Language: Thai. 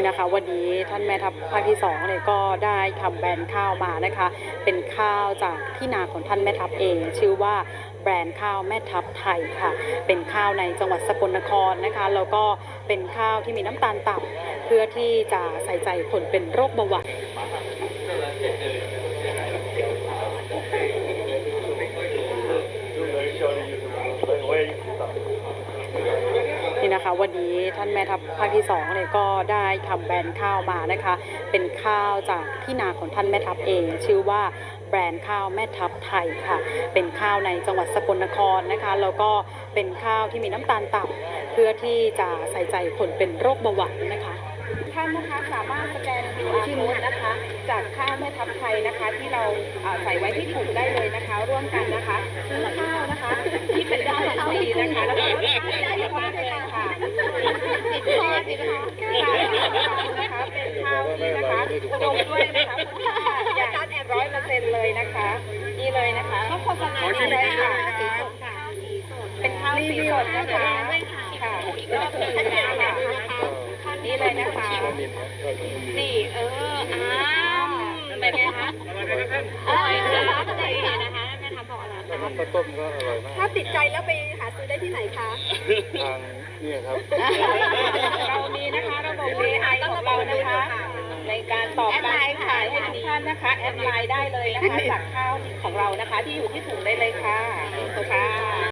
นี่นะคะ วันนี้ท่านแม่ทัพภาคที่สองเนี่ยก็ได้ทำแบรนด์ข้าวมานะคะ เป็นข้าวจากที่นาของท่านแม่ทัพเอง ชื่อว่าแบรนด์ข้าวแม่ทัพไทยค่ะ เป็นข้าวในจังหวัดสกลนครนะคะ แล้วก็เป็นข้าวที่มีน้ำตาลต่ำเพื่อที่จะใส่ใจคนเป็นโรคเบาหวาน นะคะ วันนี้ท่านแม่ทัพภาคที่สองเนี่ยก็ได้ทำแบรนด์ข้าวมานะคะ เป็นข้าวจากที่นาของท่านแม่ทัพเอง ชื่อว่าแบรนด์ข้าวแม่ทัพไทยค่ะ เป็นข้าวในจังหวัดสกลนครนะคะ แล้วก็เป็นข้าวที่มีน้ำตาลต่ำเพื่อที่จะใส่ใจคนเป็นโรคเบาหวานนะคะ ท่านนะคะสามารถสแกน QR code นะคะ จากข้าวแม่ทัพไทยนะคะ ที่เราอ่าใส่ไว้ที่ถุงได้เลยนะคะ ร่วมกันนะคะซื้อข้าวนะคะ ที่เป็นด้านของดีนะคะแล้วก็ได้เยอะมากเลยค่ะติดคอติดคอนะคะเป็นข้าวที่นะคะอุดมด้วยนะคะอย่างร้อยเปอร์เซ็นต์เลยนะคะนี่เลยนะคะโฆษณาดีเลยค่ะเป็นข้าวสีสดนะคะค่ะค่ะนี่ เลยนะคะนี่เอออ้ามเป็นไงคะอร่อยนะคะอร่อยนะคะแม่ทำบอกอร่อยน้ำข้าวต้มก็อร่อยมากถ้าติดใจแล้วไปหาซื้อได้ที่ไหนคะทางนี่ครับเรามีนะคะระบบ AI ของเรานะคะ ในการตอบการขายให้ทุกท่านนะคะแอดไลน์ได้เลยนะคะจากข้าวของเรานะคะ ที่อยู่ที่ถุงได้เลยค่ะค่ะ